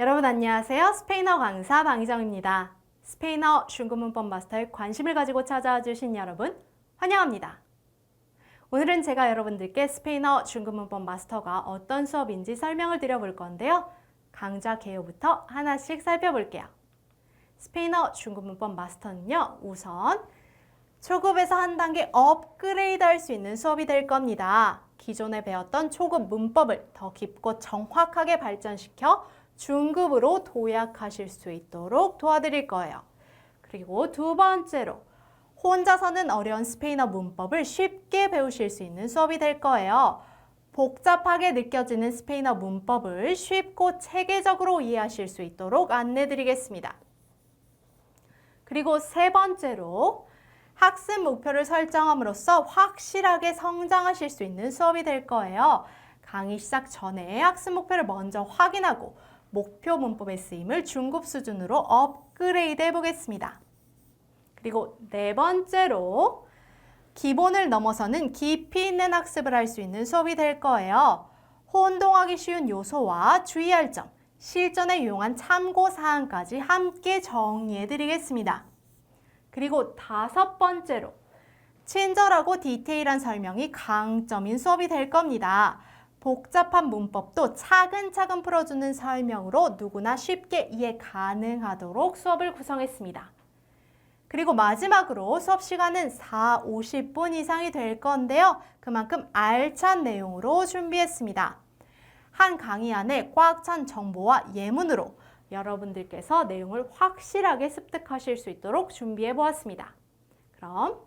여러분 안녕하세요. 스페인어 강사 방희정입니다. 스페인어 중급 문법 마스터에 관심을 가지고 찾아와 주신 여러분 환영합니다. 오늘은 제가 여러분들께 스페인어 중급 문법 마스터가 어떤 수업인지 설명을 드려볼 건데요. 강좌 개요부터 하나씩 살펴볼게요. 스페인어 중급 문법 마스터는요. 우선 초급에서 한 단계 업그레이드 할 수 있는 수업이 될 겁니다. 기존에 배웠던 초급 문법을 더 깊고 정확하게 발전시켜 중급으로 도약하실 수 있도록 도와드릴 거예요. 그리고 두 번째로 혼자서는 어려운 스페인어 문법을 쉽게 배우실 수 있는 수업이 될 거예요. 복잡하게 느껴지는 스페인어 문법을 쉽고 체계적으로 이해하실 수 있도록 안내 드리겠습니다. 그리고 세 번째로 학습 목표를 설정함으로써 확실하게 성장하실 수 있는 수업이 될 거예요. 강의 시작 전에 학습 목표를 먼저 확인하고 목표 문법의 쓰임을 중급 수준으로 업그레이드 해보겠습니다. 그리고 네 번째로 기본을 넘어서는 깊이 있는 학습을 할 수 있는 수업이 될 거예요. 혼동하기 쉬운 요소와 주의할 점, 실전에 유용한 참고 사항까지 함께 정리해 드리겠습니다. 그리고 다섯 번째로 친절하고 디테일한 설명이 강점인 수업이 될 겁니다. 복잡한 문법도 차근차근 풀어주는 설명으로 누구나 쉽게 이해 가능하도록 수업을 구성했습니다. 그리고 마지막으로 수업 시간은 4, 50분 이상이 될 건데요. 그만큼 알찬 내용으로 준비했습니다. 한 강의 안에 꽉 찬 정보와 예문으로 여러분들께서 내용을 확실하게 습득하실 수 있도록 준비해 보았습니다. 그럼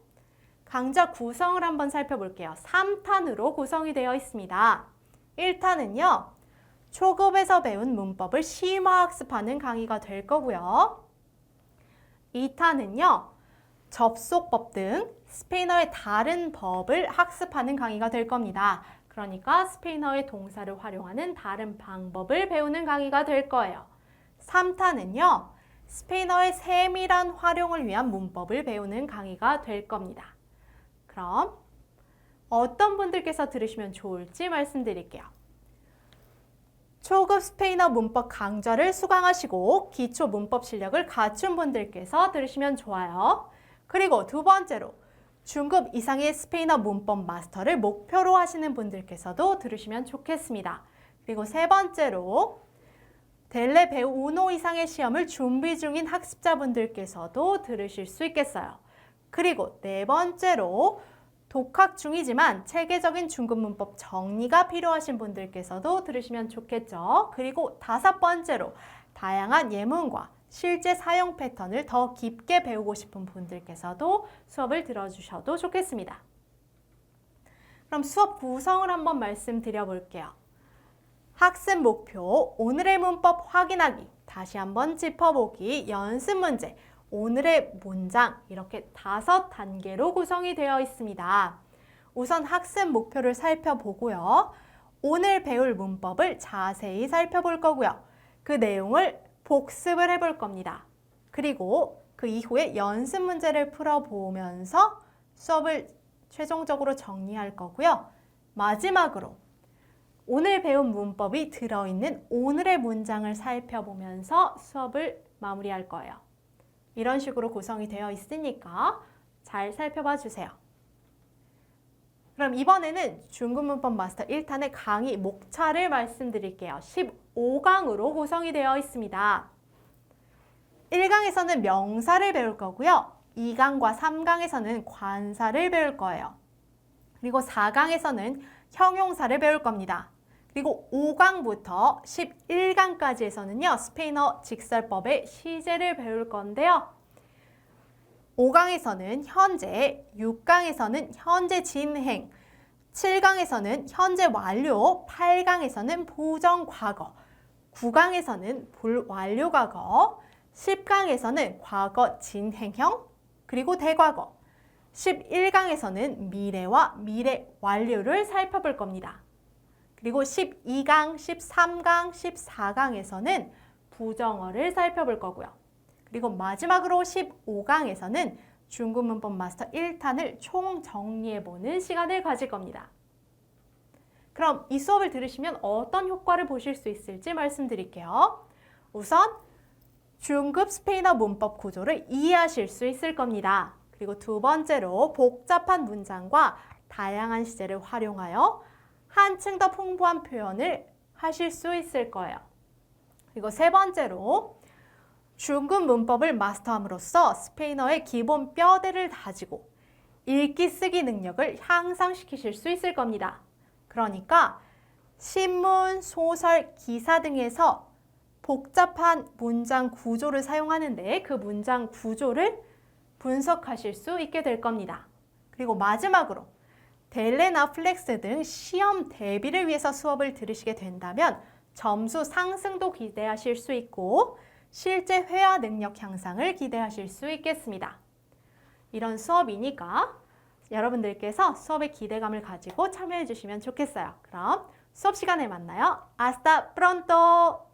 강좌 구성을 한번 살펴볼게요. 3탄으로 구성이 되어 있습니다. 1탄은요. 초급에서 배운 문법을 심화학습하는 강의가 될 거고요. 2탄은요. 접속법 등 스페인어의 다른 법을 학습하는 강의가 될 겁니다. 그러니까 스페인어의 동사를 활용하는 다른 방법을 배우는 강의가 될 거예요. 3탄은요. 스페인어의 세밀한 활용을 위한 문법을 배우는 강의가 될 겁니다. 그럼 어떤 분들께서 들으시면 좋을지 말씀드릴게요. 초급 스페인어 문법 강좌를 수강하시고 기초 문법 실력을 갖춘 분들께서 들으시면 좋아요. 그리고 두 번째로 중급 이상의 스페인어 문법 마스터를 목표로 하시는 분들께서도 들으시면 좋겠습니다. 그리고 세 번째로 델레 배우 우노 이상의 시험을 준비 중인 학습자분들께서도 들으실 수 있겠어요. 그리고 네 번째로 독학 중이지만 체계적인 중급 문법 정리가 필요하신 분들께서도 들으시면 좋겠죠. 그리고 다섯 번째로 다양한 예문과 실제 사용 패턴을 더 깊게 배우고 싶은 분들께서도 수업을 들어주셔도 좋겠습니다. 그럼 수업 구성을 한번 말씀드려 볼게요. 학습 목표, 오늘의 문법 확인하기, 다시 한번 짚어보기, 연습 문제, 오늘의 문장 이렇게 다섯 단계로 구성이 되어 있습니다. 우선 학습 목표를 살펴보고요. 오늘 배울 문법을 자세히 살펴볼 거고요. 그 내용을 복습을 해볼 겁니다. 그리고 그 이후에 연습 문제를 풀어보면서 수업을 최종적으로 정리할 거고요. 마지막으로 오늘 배운 문법이 들어있는 오늘의 문장을 살펴보면서 수업을 마무리할 거예요. 이런 식으로 구성이 되어 있으니까 잘 살펴봐 주세요. 그럼 이번에는 중급 문법 마스터 1탄의 강의 목차를 말씀드릴게요. 15강으로 구성이 되어 있습니다. 1강에서는 명사를 배울 거고요. 2강과 3강에서는 관사를 배울 거예요. 그리고 4강에서는 형용사를 배울 겁니다. 그리고 5강부터 11강까지에서는요, 스페인어 직설법의 시제를 배울 건데요. 5강에서는 현재, 6강에서는 현재 진행, 7강에서는 현재 완료, 8강에서는 부정 과거, 9강에서는 불완료 과거, 10강에서는 과거 진행형, 그리고 대과거, 11강에서는 미래와 미래 완료를 살펴볼 겁니다. 그리고 12강, 13강, 14강에서는 부정어를 살펴볼 거고요. 그리고 마지막으로 15강에서는 중급 문법 마스터 1탄을 총 정리해보는 시간을 가질 겁니다. 그럼 이 수업을 들으시면 어떤 효과를 보실 수 있을지 말씀드릴게요. 우선 중급 스페인어 문법 구조를 이해하실 수 있을 겁니다. 그리고 두 번째로 복잡한 문장과 다양한 시제를 활용하여 한층 더 풍부한 표현을 하실 수 있을 거예요. 그리고 세 번째로 중급 문법을 마스터함으로써 스페인어의 기본 뼈대를 다지고 읽기 쓰기 능력을 향상시키실 수 있을 겁니다. 그러니까 신문, 소설, 기사 등에서 복잡한 문장 구조를 사용하는데 그 문장 구조를 분석하실 수 있게 될 겁니다. 그리고 마지막으로 델레나 플렉스 등 시험 대비를 위해서 수업을 들으시게 된다면 점수 상승도 기대하실 수 있고 실제 회화 능력 향상을 기대하실 수 있겠습니다. 이런 수업이니까 여러분들께서 수업에 기대감을 가지고 참여해 주시면 좋겠어요. 그럼 수업 시간에 만나요. 아스타 프론토!